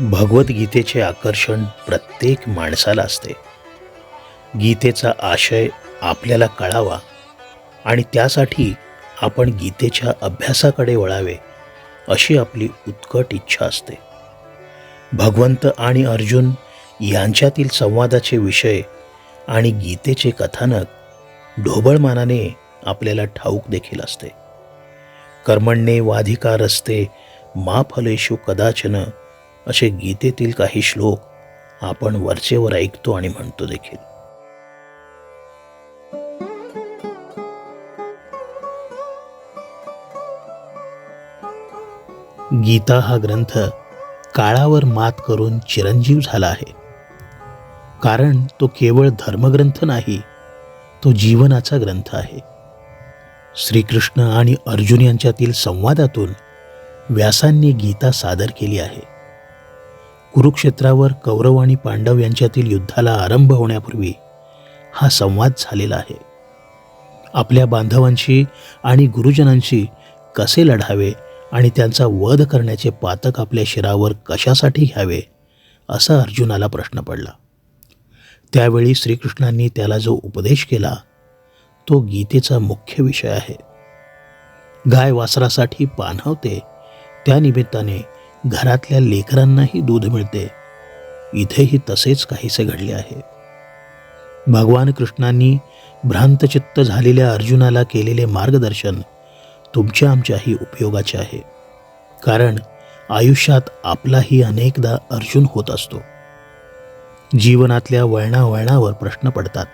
भगवद्गीतेचे आकर्षण प्रत्येक माणसाला असते. गीतेचा आशय आपल्याला कळावा आणि त्यासाठी आपण गीतेच्या अभ्यासाकडे वळावे अशी आपली उत्कट इच्छा असते. भगवंत आणि अर्जुन यांच्यातील संवादाचे विषय आणि गीतेचे कथानक ढोबळमानाने आपल्याला ठाऊक देखील असते. कर्मण्ये वाधिका रस्ते मा फलेशु कदाचन असे गीतेतील काही श्लोक आपण वरचेवर ऐकतो आणि म्हणतो देखील. गीता हा ग्रंथ काळावर मात करून चिरंजीव झाला आहे. कारण तो केवळ धर्मग्रंथ नाही तो जीवनाचा ग्रंथ आहे. श्रीकृष्ण आणि अर्जुन यांच्यातील संवादातून व्यासांनी गीता सादर केली आहे. कुरुक्षेत्रावर कौरव आणि पांडव यांच्यातील युद्धाला आरंभ होण्यापूर्वी हा संवाद झालेला आहे. आपल्या बांधवांशी आणि गुरुजनांशी कसे लढावे आणि त्यांचा वध करण्याचे पातक आपल्या शिरावर कशासाठी घ्यावे असा अर्जुनाला प्रश्न पडला. त्यावेळी श्रीकृष्णांनी त्याला जो उपदेश केला तो गीतेचा मुख्य विषय आहे. गाय वासरासाठी पाणवते त्या निमित्ताने घरातल्या लेकरांनाही दूध मिळते. इथेही तसेच काहीसे घडले आहे. भगवान कृष्णांनी भ्रांतचित्त झालेल्या अर्जुनाला केलेले मार्गदर्शन तुमच्या आमच्याही उपयोगाचे आहे. कारण आयुष्यात आपलाही अनेकदा अर्जुन होत असतो. जीवनातल्या वळणावळणावर प्रश्न पडतात.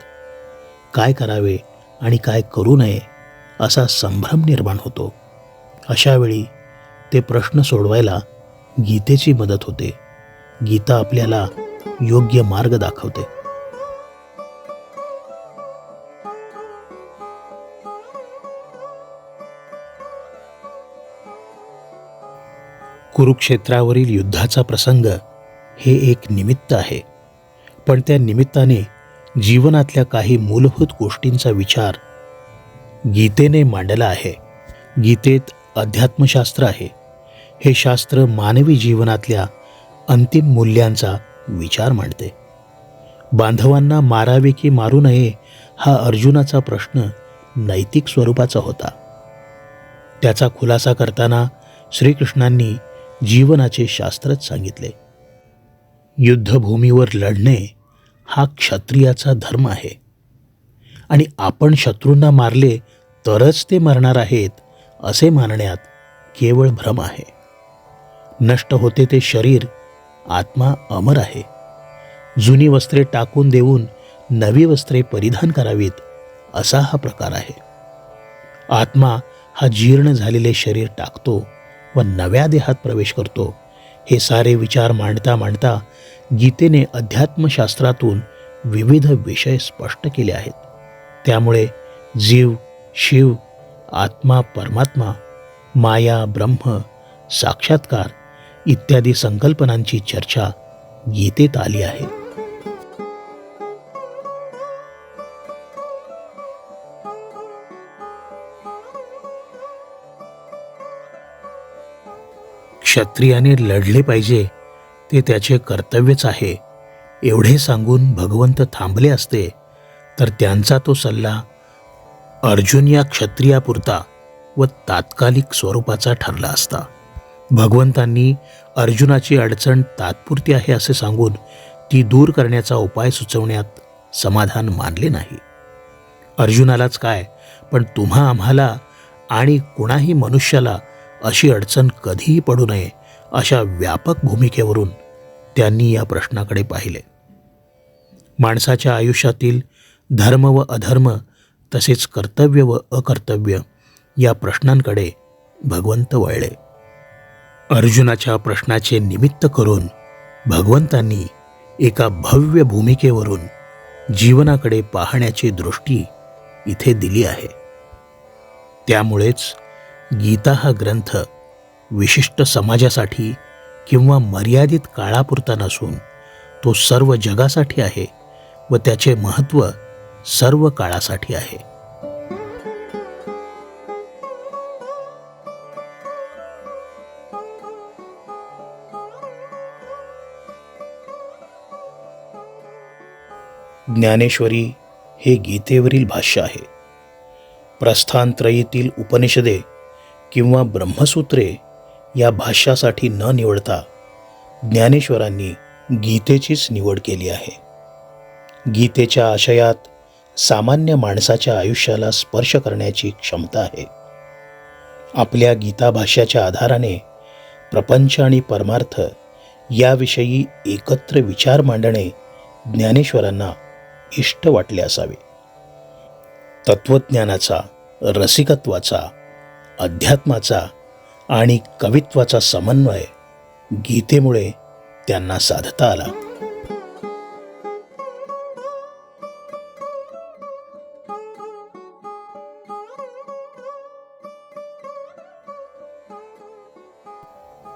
काय करावे आणि काय करू नये असा संभ्रम निर्माण होतो. अशावेळी ते प्रश्न सोडवायला गीतेची मदत होते. गीता आपल्याला योग्य मार्ग दाखवते. कुरुक्षेत्रावरील युद्धाचा प्रसंग हे एक निमित्त आहे. पण त्या निमित्ताने जीवनातल्या काही मूलभूत गोष्टींचा विचार गीतेने मांडला आहे. गीतेत अध्यात्मशास्त्र आहे. हे शास्त्र मानवी जीवनातल्या अंतिम मूल्यांचा विचार मांडते. बांधवांना मारावे की मारू नये हा अर्जुनाचा प्रश्न नैतिक स्वरूपाचा होता. त्याचा खुलासा करताना श्रीकृष्णांनी जीवनाचे शास्त्रच सांगितले. युद्धभूमीवर लढणे हा क्षत्रियाचा धर्म आहे. आणि आपण शत्रूंना मारले तरच ते मरणार आहेत असे मानण्यात केवळ भ्रम आहे. नष्ट होते ते शरीर आत्मा अमर आहे. जुनी वस्त्रे टाकून देऊन नवी वस्त्रे परिधान करावीत असा हा प्रकार आहे. आत्मा हा जीर्ण झालेले शरीर टाकतो व नव्या देहात प्रवेश करतो. हे सारे विचार मांडता मांडता गीतेने अध्यात्मशास्त्रातून विविध विषय स्पष्ट केले आहेत. त्यामुळे जीव शिव आत्मा परमात्मा माया ब्रह्म साक्षात्कार इत्यादी संकल्पनांची चर्चा गीतेत आली आहे. क्षत्रियाने लढले पाहिजे ते त्याचे कर्तव्यच आहे. एवढे सांगून भगवंत थांबले असते तर त्यांचा तो सल्ला अर्जुन या क्षत्रियापुरता व तात्कालिक स्वरूपाचा ठरला असता. भगवंतांनी अर्जुनाची अडचण तात्पुरती आहे असे सांगून ती दूर करण्याचा उपाय सुचवण्यात समाधान मानले नाही. अर्जुनालाच काय पण तुम्हा आम्हाला आणि कुणाही मनुष्याला अशी अडचण कधीही पडू नये अशा व्यापक भूमिकेवरून त्यांनी या प्रश्नाकडे पाहिले. माणसाच्या आयुष्यातील धर्म व अधर्म तसेच कर्तव्य व अकर्तव्य या प्रश्नांकडे भगवंत वळले. अर्जुनाच्या प्रश्नाचे निमित्त करून भगवंतांनी एका भव्य भूमिकेवरून जीवनाकडे पाहण्याची दृष्टी इथे दिली आहे. त्यामुळेच गीता हा ग्रंथ विशिष्ट समाजासाठी किंवा मर्यादित काळापुरता नसून तो सर्व जगासाठी आहे व त्याचे महत्त्व सर्व काळासाठी आहे. ज्ञानेश्वरी हे गीतेवरील भाष्य आहे. प्रस्थानत्रयीतील उपनिषदे किंवा ब्रह्मसूत्रे या भाष्यासाठी न निवडता ज्ञानेश्वरांनी गीतेचीच निवड केली आहे. गीतेच्या आशयात सामान्य माणसाच्या आयुष्याला स्पर्श करण्याची क्षमता आहे. आपल्या गीता भाष्याच्या आधाराने प्रपंच आणि परमार्थ याविषयी एकत्र विचार मांडणे ज्ञानेश्वरांना इष्ट वाटले असावे. तत्वज्ञानाचा रसिकत्वाचा अध्यात्माचा आणि कवित्वाचा समन्वय गीतेमुळे त्यांना साधता आला.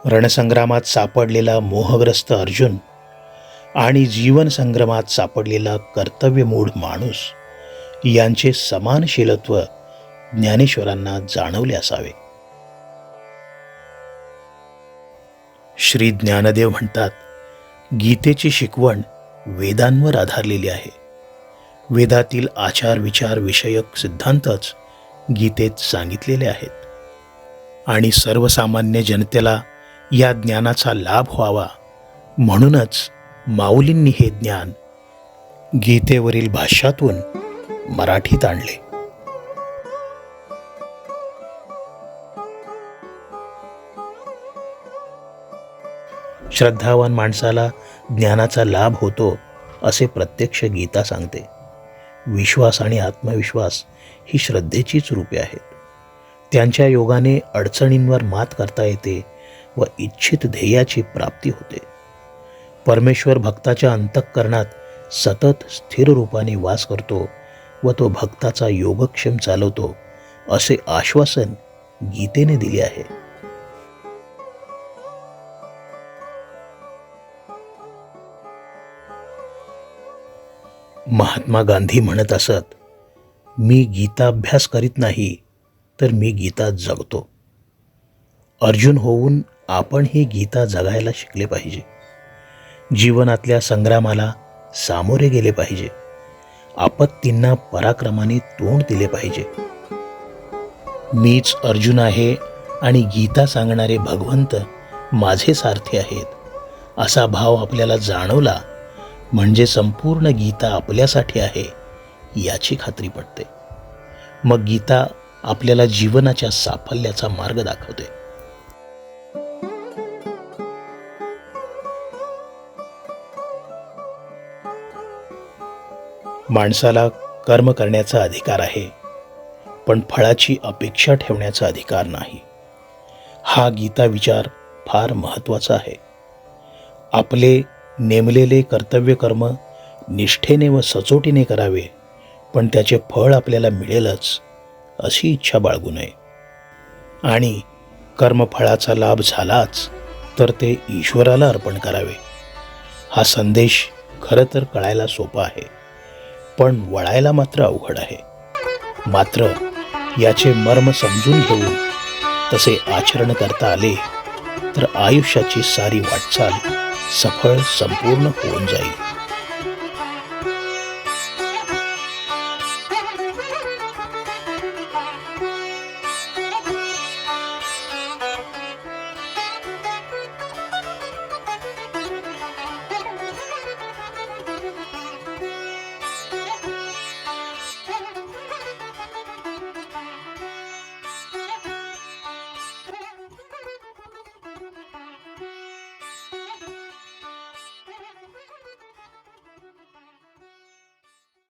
रणसंग्रामात सापडलेला मोहग्रस्त अर्जुन आणि जीवनसंग्रमात सापडलेला कर्तव्यमूढ माणूस यांचे समान शीलत्व ज्ञानेश्वरांना जाणवले असावे. श्री ज्ञानदेव म्हणतात गीतेची शिकवण वेदांवर आधारलेली आहे. वेदातील आचार विचार विषयक सिद्धांतच गीतेत सांगितलेले आहेत. आणि सर्वसामान्य जनतेला या ज्ञानाचा लाभ व्हावा म्हणूनच माऊलींनी हे ज्ञान गीतेवरील भाष्यातून मराठीत आणले. श्रद्धावान माणसाला ज्ञानाचा लाभ होतो असे प्रत्यक्ष गीता सांगते. विश्वास आणि आत्मविश्वास ही श्रद्धेचीच रूपे आहेत. त्यांच्या योगाने अडचणींवर मात करता येते व इच्छित ध्येयाची प्राप्ती होते. परमेश्वर भक्ताच्या अंतःकरणात सतत स्थिर रूपाने वास करतो व तो भक्ताचा योगक्षम चालवतो असे आश्वासन गीतेने दिले आहे. महात्मा गांधी म्हणत असत मी गीताभ्यास करीत नाही तर मी गीता जगतो. अर्जुन होऊन आपण ही गीता जगायला शिकले पाहिजे. जीवनातल्या संग्रामाला सामोरे गेले पाहिजे. आपत्तींना पराक्रमाने तोंड दिले पाहिजे. मीच अर्जुन आहे आणि गीता सांगणारे भगवंत माझे सारथी आहेत असा भाव आपल्याला जाणवला म्हणजे संपूर्ण गीता आपल्यासाठी आहे याची खात्री पडते मग गीता आपल्याला जीवनाच्या साफल्याचा मार्ग दाखवते. माणसाला कर्म करण्याचा अधिकार आहे पण फळाची अपेक्षा ठेवण्याचा अधिकार नाही. हा गीता विचार फार महत्त्वाचा आहे. आपले नेमलेले कर्तव्य कर्म निष्ठेने व सचोटीने करावे पण त्याचे फळ आपल्याला मिळेलच अशी इच्छा बाळगू नये. आणि कर्मफळाचा लाभ झालाच तर ते ईश्वराला अर्पण करावे. हा संदेश खरं तर कळायला सोपा आहे. पण वळायला मात्र अवघड आहे. मात्र याचे मर्म समजून घेऊन तसे आचरण करता आले तर आयुष्याची सारी वाटचाल सफळ संपूर्ण होऊन जाईल.